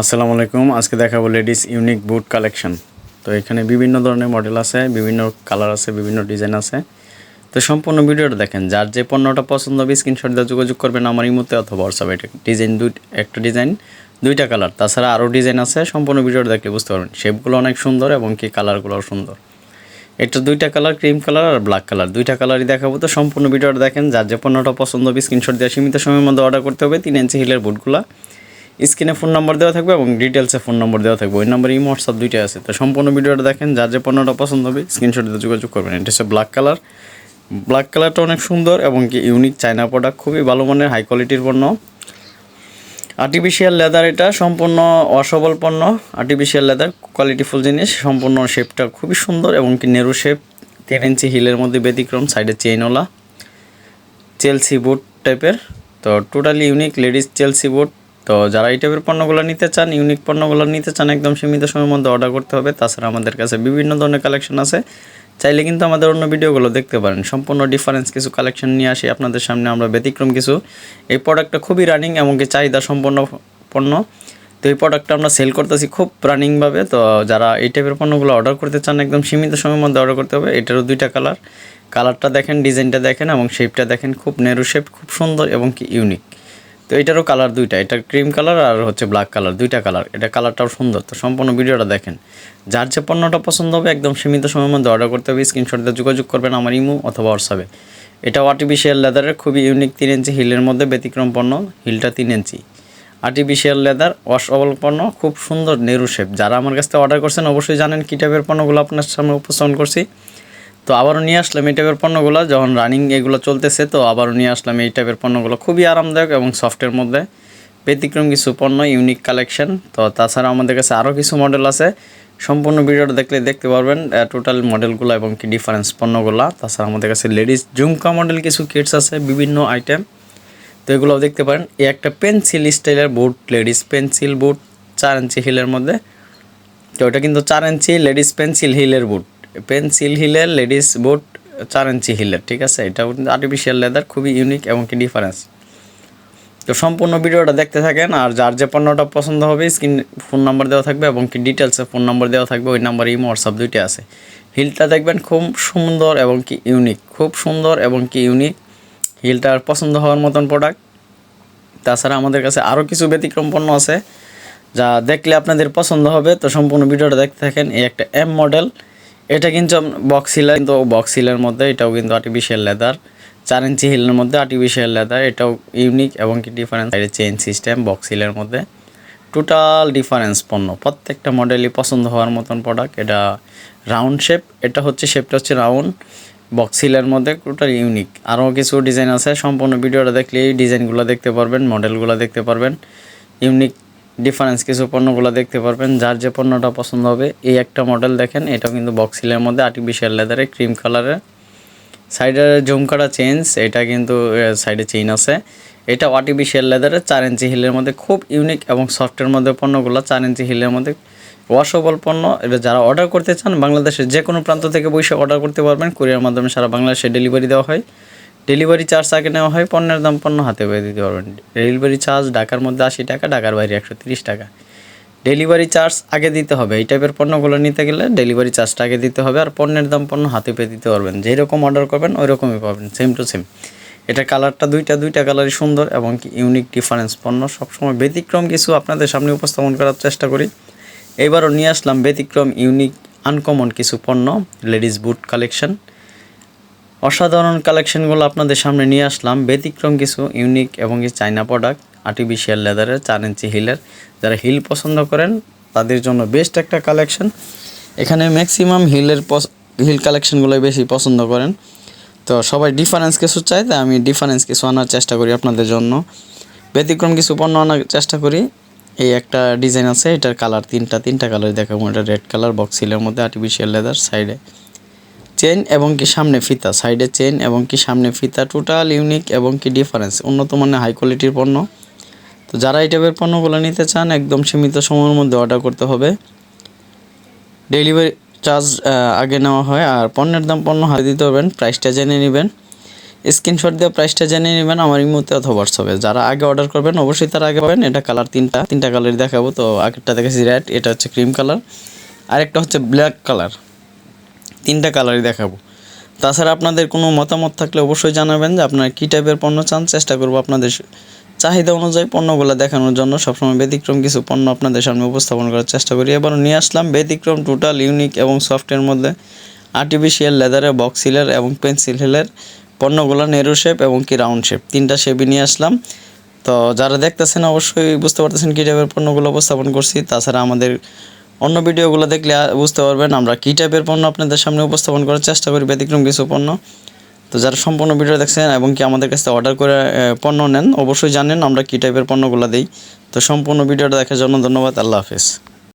আসসালামু আলাইকুম। আজকে দেখাবো লেডিস ইউনিক বুট কালেকশন। তো এখানে বিভিন্ন ধরনের মডেল আছে, বিভিন্ন কালার আছে, বিভিন্ন ডিজাইন আছে। তো সম্পূর্ণ ভিডিওটা দেখেন। যার যে পণ্যটা পছন্দ হবে স্ক্রিনশট দিয়ে যোগাযোগ করবেন আমার ইমোতে অথবা হোয়াটসঅ্যাপে ডিজাইন দুই একটা ডিজাইন, দুইটা কালার। তাছাড়া আরও ডিজাইন আছে, সম্পূর্ণ ভিডিওটা দেখলে বুঝতে পারবেন। শেপগুলো অনেক সুন্দর এবং কি কালারগুলোও সুন্দর। এটা দুইটা কালার, ক্রিম কালার আর ব্ল্যাক কালার। দুইটা কালারই দেখাবো। তো সম্পূর্ণ ভিডিওটা দেখেন। যার যে পণ্যটা পছন্দ হবে স্ক্রিনশট দিয়ে সীমিত সময়ের মধ্যে অর্ডার করতে হবে। তিন ইঞ্চি হিলের বুটগুলো। স্ক্রিনে ফোন নম্বর দেওয়া থাকবে এবং ডিটেলসে ফোন নম্বর দেওয়া থাকবে। ওই নম্বরে ইমো হোয়াটসঅ্যাপ দুইটা আছে। তো সম্পূর্ণ ভিডিওটা দেখেন, যার যে পণ্যটা পছন্দ হবে স্ক্রিনশট দিয়ে যোগাযোগ করবেন। এটা হচ্ছে ব্ল্যাক কালার ব্ল্যাক কালারটা অনেক সুন্দর এবং কি ইউনিক চায়না প্রোডাক্ট খুবই ভালো মানের হাই কোয়ালিটির পণ্য। আর্টিফিশিয়াল লেদার এটা সম্পূর্ণ অসবল পণ্য। আর্টিফিশিয়াল লেদার কোয়ালিটিফুল জিনিস, সম্পূর্ণ শেপটা খুবই সুন্দর এবং কি নেরু শেপ তিন ইঞ্চি হিলের মধ্যে ব্যতিক্রম সাইডে চেইনওয়ালা চেলসি বুট টাইপের তো totally unique ladies Chelsea boot তো যারা এই টাইপের পণ্যগুলো নিতে চান ইউনিক পণ্যগুলো নিতে চান, একদম সীমিত সময়ের মধ্যে অর্ডার করতে হবে। তাছাড়া আমাদের কাছে বিভিন্ন ধরনের কালেকশন আছে। চাইলে কিন্তু আমাদের অন্য ভিডিওগুলো দেখতে পারেন। সম্পূর্ণ ডিফারেন্স কিছু কালেকশন নিয়ে আসি। আপনাদের সামনে আমরা ব্যতিক্রম কিছু। এই প্রোডাক্টটা খুবই রানিং এমনকি চাহিদা সম্পন্ন পণ্য। তো এই প্রোডাক্টটা আমরা সেল করতেছি খুব রানিংভাবে তো যারা এই টাইপের পণ্যগুলো অর্ডার করতে চান, একদম সীমিত সময়ের মধ্যে অর্ডার করতে হবে। এটারও দুইটা কালার কালারটা দেখেন ডিজাইনটা দেখেন এবং শেপটা দেখেন। খুব নেরু শেপ খুব সুন্দর এবং কি ইউনিক তো এটারও কালার দুইটা, এটা ক্রিম কালার আর হচ্ছে ব্ল্যাক কালার দুইটা কালার এটা কালারটাও সুন্দর। তো সম্পূর্ণ ভিডিওটা দেখেন। যার যে পণ্যটা পছন্দ হবে, একদম সীমিত সময়ের মধ্যে অর্ডার করতে হবে। স্ক্রিনশট দিয়ে যোগাযোগ করবেন আমার ইমো অথবা হোয়াটসঅ্যাপে এটাও আর্টিফিশিয়াল লেদারের খুবই ইউনিক তিন ইঞ্চি হিলের মধ্যে ব্যতিক্রম পণ্য হিলটা তিন ইঞ্চি। আর্টিফিশিয়াল লেদার ওয়াশবল পণ্য, খুব সুন্দর, নেরু শেপ যারা আমার কাছ থেকে অর্ডার করছেন, অবশ্যই জানেন কী টাইপের পণ্যগুলো আপনার সামনে উপস্থাপন করছি। তো আবারও নিয়ে আসলাম এই টাইপের পণ্যগুলো, যখন রানিং এগুলো চলতেছে, তো আবারও নিয়ে আসলাম এই টাইপের পণ্যগুলো। খুবই আরামদায়ক এবং সফটের মধ্যে। ব্যতিক্রম কিছু পণ্য ইউনিক কালেকশন তো তাছাড়া আমাদের কাছে আরও কিছু মডেল আছে। সম্পূর্ণ ভিডিওটা দেখলে দেখতে পারবেন টোটাল মডেলগুলো এবং কি ডিফারেন্স পণ্যগুলো। তাছাড়া আমাদের কাছে লেডিস ঝুমকা মডেল কিছু কিটস আছে, বিভিন্ন আইটেম তো এগুলোও দেখতে পারেন। এই একটা পেন্সিল স্টাইলের বুট লেডিস পেন্সিল বুট চার ইঞ্চি হিলের মধ্যে। তো ওটা কিন্তু চার ইঞ্চি লেডিস পেন্সিল হিলের বুট পেন্সিল হিলের, লেডিস বুট, চার ইঞ্চি হিলের, ঠিক আছে? কিন্তু আর্টিফিশিয়াল লেদার খুবই ইউনিক এবং কি ডিফারেন্স তো সম্পূর্ণ ভিডিওটা দেখতে থাকেন, আর যার যে পণ্যটা পছন্দ হবে, স্ক্রিন ফোন নাম্বার দেওয়া থাকবে এবং কি ডিটেলসে ফোন নাম্বার দেওয়া থাকবে, ওই নাম্বার ইমো হোয়াটসঅ্যাপ দুইটা আছে। হিলটা দেখবেন খুব সুন্দর এবং কি ইউনিক খুব সুন্দর এবং কি ইউনিক হিলটার পছন্দ হওয়ার মতন প্রোডাক্ট তাছাড়া আমাদের কাছে আরও কিছু ব্যতিক্রম পণ্য আছে, যা দেখলে আপনাদের পছন্দ হবে। তো সম্পূর্ণ ভিডিওটা দেখতে থাকেন, এই একটা এম মডেল এটা কিন্তু বক্সিলার কিন্তু বক্সিলের মধ্যে এটাও কিন্তু আর্টিফিশিয়াল লেদার চার ইঞ্চি হিলের মধ্যে আর্টিফিশিয়াল লেদার এটাও ইউনিক এবং কি ডিফারেন্স চেইন সিস্টেম বক্সিলের মধ্যে। টোটাল ডিফারেন্স পণ্য। প্রত্যেকটা মডেলই পছন্দ হওয়ার মতন প্রোডাক্ট এটা রাউন্ড শেপ এটা হচ্ছে শেপটা হচ্ছে রাউন্ড বক্সিলের মধ্যে টোটাল ইউনিক আরও কিছু ডিজাইন আছে। সম্পূর্ণ ভিডিওটা দেখলে এই ডিজাইনগুলো দেখতে পারবেন মডেলগুলো দেখতে পারবেন। ইউনিক ডিফারেন্স কিছু পণ্যগুলো দেখতে পারবেন। যার যে পণ্যটা পছন্দ হবে, এই একটা মডেল দেখেন। এটাও কিন্তু বক্সিলের মধ্যে আর্টিফিশিয়াল লেদারে ক্রিম কালারের সাইডের জুমকাটা চেঞ্জ এটা কিন্তু সাইডে চেইন আছে। এটা আর্টিফিশিয়াল লেদারের চার ইঞ্চি হিলের মধ্যে খুব ইউনিক এবং সফটের মধ্যে পণ্যগুলো চার ইঞ্চি হিলের মধ্যে ওয়াশেবল পণ্য। এটা যারা অর্ডার করতে চান, বাংলাদেশের যে কোনো প্রান্ত থেকে বসে অর্ডার করতে পারবেন। কুরিয়ার মাধ্যমে সারা বাংলাদেশে ডেলিভারি দেওয়া হয়। ডেলিভারি চার্জ আগে নেওয়া হয়, পণ্যের দাম পণ্য হাতে পেয়ে দিতে পারবেন। ডেলিভারি চার্জ ঢাকার মধ্যে আশি টাকা, ঢাকার বাইরে একশো তিরিশ টাকা। ডেলিভারি চার্জ আগে দিতে হবে। এই টাইপের পণ্যগুলো নিতে গেলে ডেলিভারি চার্জটা আগে দিতে হবে আর পণ্যের দাম পণ্য হাতে পেয়ে দিতে পারবেন। যেই রকম অর্ডার করবেন ওই রকমই পাবেন সেম টু সেম এটা কালারটা দুইটা দুইটা কালারই সুন্দর এবং ইউনিক ডিফারেন্স পণ্য। সবসময় ব্যতিক্রম কিছু আপনাদের সামনে উপস্থাপন করার চেষ্টা করি। এবারও নিয়ে আসলাম ব্যতিক্রম ইউনিক আনকমন কিছু পণ্য লেডিস বুট কালেকশন অসাধারণ কালেকশনগুলো আপনাদের সামনে নিয়ে আসলাম। ব্যতিক্রম কিছু ইউনিক এবং চাইনা প্রোডাক্ট আর্টিফিশিয়াল লেদারের চার ইঞ্চি হিলের যারা হিল পছন্দ করেন, তাদের জন্য বেস্ট একটা কালেকশন এখানে ম্যাক্সিমাম হিলের হিল কালেকশনগুলোই বেশি পছন্দ করেন। তো সবাই ডিফারেন্স কিছু চাই তাই আমি ডিফারেন্স কিছু আনার চেষ্টা করি আপনাদের জন্য। ব্যতিক্রম কিছু পণ্য আনার চেষ্টা করি। এই একটা ডিজাইন আছে, এটার কালার তিনটা তিনটা কালার দেখাবো। এটা রেড কালার বক্স হিলের মধ্যে আর্টিফিশিয়াল লেদার সাইডে চেন এবং কি সামনে ফিতা সাইডে চেন এবং কি সামনে ফিতা টোটাল ইউনিক এবং কি ডিফারেন্স উন্নত মানের হাই কোয়ালিটির পণ্য। তো যারা এই টাইপের পণ্যগুলো নিতে চান, একদম সীমিত সময়ের মধ্যে অর্ডার করতে হবে। ডেলিভারি চার্জ আগে নেওয়া হয়, আর পণ্যের দাম পণ্য হাতে দিতে পারবেন প্রাইসটা জেনে নেবেন। স্ক্রিনশট দিয়ে প্রাইসটা জেনে নেবেন আমার ইমোতে অথবা হোয়াটসঅ্যাপে যারা আগে অর্ডার করবেন, অবশ্যই তারা আগে পাবেন। এটা কালার তিনটা তিনটা কালারই দেখাবো। তো আগেরটা দেখেছি রেড এটা হচ্ছে ক্রিম কালার আরেকটা হচ্ছে ব্ল্যাক কালার তিনটা কালারই দেখাবো। তাছাড়া আপনাদের কোনো মতামত থাকলে অবশ্যই জানাবেন যে আপনারা কী টাইপের পণ্য চান। চেষ্টা করব আপনাদের চাহিদা অনুযায়ী পণ্যগুলো দেখানোর জন্য। সবসময় ব্যতিক্রম কিছু পণ্য আপনাদের সামনে উপস্থাপন করার চেষ্টা করি। এবার নিয়ে আসলাম ব্যতিক্রম টোটাল ইউনিক এবং সফটের মধ্যে আর্টিফিশিয়াল লেদারে বক্স হিলের এবং পেন্সিল হিলের পণ্যগুলো নেরু শেপ এবং কি রাউন্ড শেপ তিনটা শেপই নিয়ে আসলাম। তো যারা দেখতেছেন অবশ্যই বুঝতে পারতেছেন কী টাইপের পণ্যগুলো উপস্থাপন করছি। তাছাড়া আমাদের অন্য ভিডিওগুলো দেখলে বুঝতে পারবেন, আমরা কী টাইপের পণ্য আপনাদের সামনে উপস্থাপন করার চেষ্টা করি, ব্যতিক্রম কিছু পণ্য। তো যারা সম্পূর্ণ ভিডিও দেখছেন এবং কি আমাদের কাছে অর্ডার করে পণ্য নেন, অবশ্যই জানেন আমরা কী টাইপের পণ্যগুলো দিই। তো সম্পূর্ণ ভিডিওটা দেখার জন্য ধন্যবাদ, আল্লাহ হাফিজ।